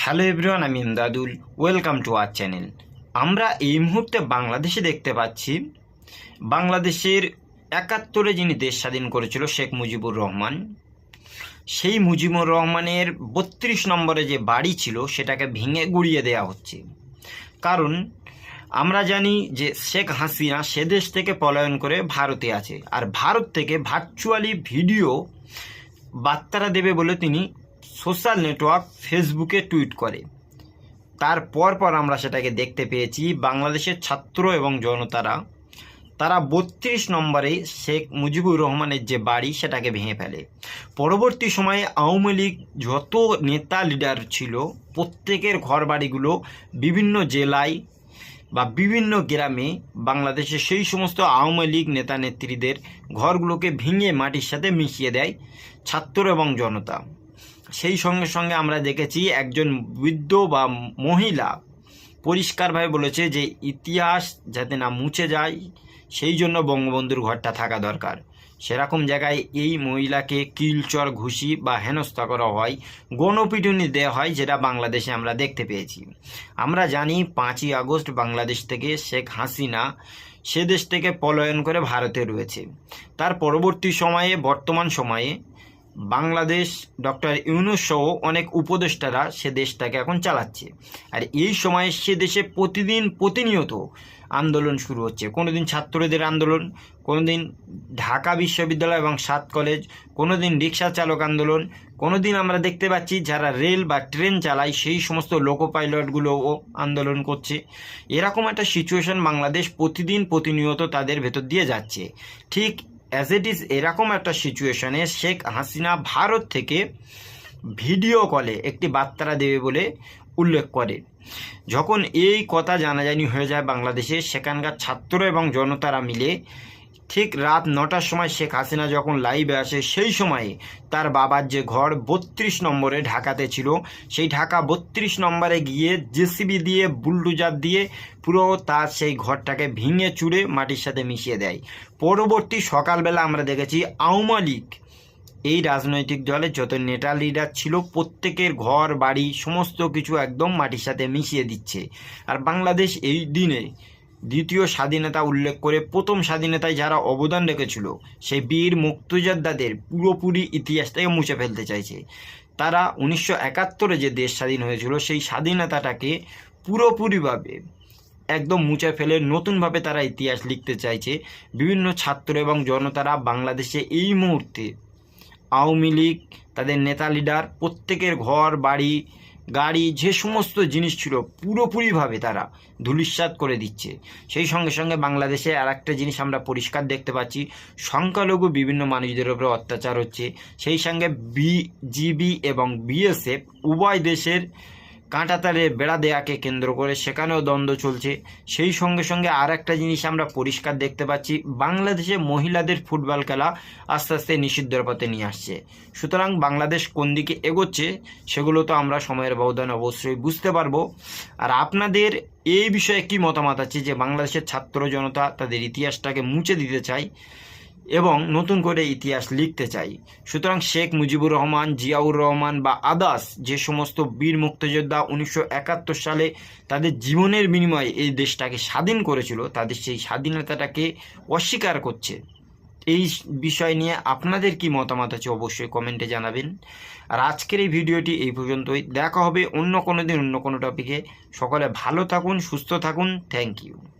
Hello everyone, আমি Imdadul welcome to our channel. আমরা এই মুহূর্তে বাংলাদেশে দেখতে পাচ্ছি, বাংলাদেশের একাত্তরে যিনি দেশ স্বাধীন করেছিল, শেখ মুজিবুর রহমান। সেই মুজিবুর রহমানের বত্রিশ নম্বরে যে বাড়ি ছিল, সেটাকে ভেঙে গুড়িয়ে দেওয়া হচ্ছে। কারণ, আমরা জানি যে শেখ হাসিনা সে দেশ থেকে পলায়ন করে ভারতে আছে। আর ভারত থেকে ভার্চুয়ালি ভিডিও বার্তারা দেবে বলে তিনি সোশ্যাল নেটওয়ার্ক ফেসবুকে টুইট করে। তারপর পর আমরা সেটাকে দেখতে পেয়েছি, বাংলাদেশের ছাত্র এবং জনতারা। তারা বত্রিশ নম্বরে শেখ মুজিবুর রহমানের যে বাড়ি সেটাকে ভেঙে ফেলে। পরবর্তী সময়ে আওয়ামী লীগ যত নেতা লিডার ছিল, প্রত্যেকের ঘর বাড়িগুলো বিভিন্ন জেলায় বা বিভিন্ন গ্রামে বাংলাদেশে সেই সমস্ত আওয়ামী লীগ নেতা নেত্রীদের ঘরগুলোকে ভেঙে মাটির সাথে মিশিয়ে দেয় ছাত্র এবং জনতা। সেই সঙ্গে সঙ্গে আমরা দেখেছি একজন বৃদ্ধ বা মহিলা পরিষ্কারভাবে বলেছে যে ইতিহাস যাতে না মুছে যায়, সেই জন্য বঙ্গবন্ধুর ঘরটা থাকা দরকার। সেরকম জায়গায় এই মহিলাকে কিলচর ঘুষি বা হেনস্থা করা হয়, গণপিটুনি দেওয়া হয়, যেটা বাংলাদেশে আমরা দেখতে পেয়েছি। আমরা জানি পাঁচই আগস্ট বাংলাদেশ থেকে শেখ হাসিনা সে দেশ থেকে পলায়ন করে ভারতে রয়েছে। তার পরবর্তী সময়ে, বর্তমান সময়ে বাংলাদেশ ডক্টর ইউনুস সহ অনেক উপদেষ্টারা সে দেশটাকে এখন চালাচ্ছে। আর এই সময়ে সে দেশে প্রতিদিন প্রতিনিয়ত আন্দোলন শুরু হচ্ছে। কোনোদিন ছাত্রদের আন্দোলন, কোনোদিন ঢাকা বিশ্ববিদ্যালয় এবং সাত কলেজ, কোনোদিন রিক্সা চালক আন্দোলন, কোনোদিন আমরা দেখতে পাচ্ছি যারা রেল বা ট্রেন চালায় সেই সমস্ত লোকো পাইলটগুলোও আন্দোলন করছে। এরকম একটা সিচুয়েশন বাংলাদেশ প্রতিদিন প্রতিনিয়ত তাদের ভেতর দিয়ে যাচ্ছে। ঠিক অ্যাজ ইট ইজ এরকম একটা সিচুয়েশানে শেখ হাসিনা ভারত থেকে ভিডিও কলে একটি বার্তারা দেবে বলে উল্লেখ করে। যখন এই কথা জানাজানি হয়ে যায় বাংলাদেশে, সেখানকার ছাত্র এবং জনতারা মিলে ঠিক রাত নটার সময় শেখ হাসিনা যখন লাইভে আসে, সেই সময়ে তার বাবার যে ঘর বত্রিশ নম্বরে ঢাকাতে ছিল, সেই ঢাকা বত্রিশ নম্বরে গিয়ে জেসিবি দিয়ে, বুলডুজার দিয়ে পুরো তার সেই ঘরটাকে ভেঙে চুড়ে মাটির সাথে মিশিয়ে দেয়। পরবর্তী সকালবেলা আমরা দেখেছি আওয়ামী লীগ এই রাজনৈতিক দলে যত নেতা লিডার ছিল, প্রত্যেকের ঘর, বাড়ি, সমস্ত কিছু একদম মাটির সাথে মিশিয়ে দিচ্ছে। আর বাংলাদেশ এই দিনে দ্বিতীয় স্বাধীনতা উল্লেখ করে প্রথম স্বাধীনতায় যারা অবদান রেখেছিল, সেই বীর মুক্তিযোদ্ধাদের পুরোপুরি ইতিহাস থেকে মুছে ফেলতে চাইছে। তারা উনিশশো একাত্তরে যে দেশ স্বাধীন হয়েছিল, সেই স্বাধীনতাটাকে পুরোপুরিভাবে একদম মুছে ফেলে নতুনভাবে তারা ইতিহাস লিখতে চাইছে। বিভিন্ন ছাত্র এবং জনতারা বাংলাদেশে এই মুহূর্তে আওয়ামী লীগ, তাদের নেতা লিডার, প্রত্যেকের ঘর, বাড়ি গাড়ি যে সমস্ত জিনিস ছিল পুরোপুরিভাবে তারা ধুলিস্বাদ করে দিচ্ছে। সেই সঙ্গে সঙ্গে বাংলাদেশে আর একটা জিনিস আমরা পরিষ্কার দেখতে পাচ্ছি, সংখ্যালঘু বিভিন্ন মানুষদের উপরে অত্যাচার হচ্ছে। সেই সঙ্গে বিজিবি এবং বিএসএফ উভয় দেশের কাঁটাতারে বেড়া দেয়াকে কেন্দ্র করে সেখানেও দ্বন্দ্ব চলছে। সেই সঙ্গে সঙ্গে আর একটা জিনিস আমরা পরিষ্কার দেখতে পাচ্ছি, বাংলাদেশে মহিলাদের ফুটবল খেলা আস্তে আস্তে নিষিদ্ধের পথে নিয়ে আসছে। সুতরাং বাংলাদেশ কোন দিকে এগোচ্ছে সেগুলো তো আমরা সময়ের ব্যবধানে অবশ্যই বুঝতে পারব। আর আপনাদের এই বিষয়ে কি মতামত আছে যে বাংলাদেশের ছাত্র জনতা তাদের ইতিহাসটাকে মুছে দিতে চায়? এবং নতুন করে ইতিহাস লিখতে চাই। সুতরাং শেখ মুজিবুর রহমান, জিয়াউর রহমান বা আদাস যে সমস্ত বীর মুক্তিযোদ্ধা উনিশশো একাত্তর সালে তাদের জীবনের বিনিময়ে এই দেশটাকে স্বাধীন করেছিল, তাদের সেই স্বাধীনতাটাকে অস্বীকার করছে। এই বিষয় নিয়ে আপনাদের কি মতামত আছে অবশ্যই কমেন্টে জানাবেন। আর আজকের এই ভিডিওটি এই পর্যন্তই। দেখা হবে অন্য কোনো দিন অন্য কোনো টপিকে সকলে ভালো থাকুন, সুস্থ থাকুন। Thank you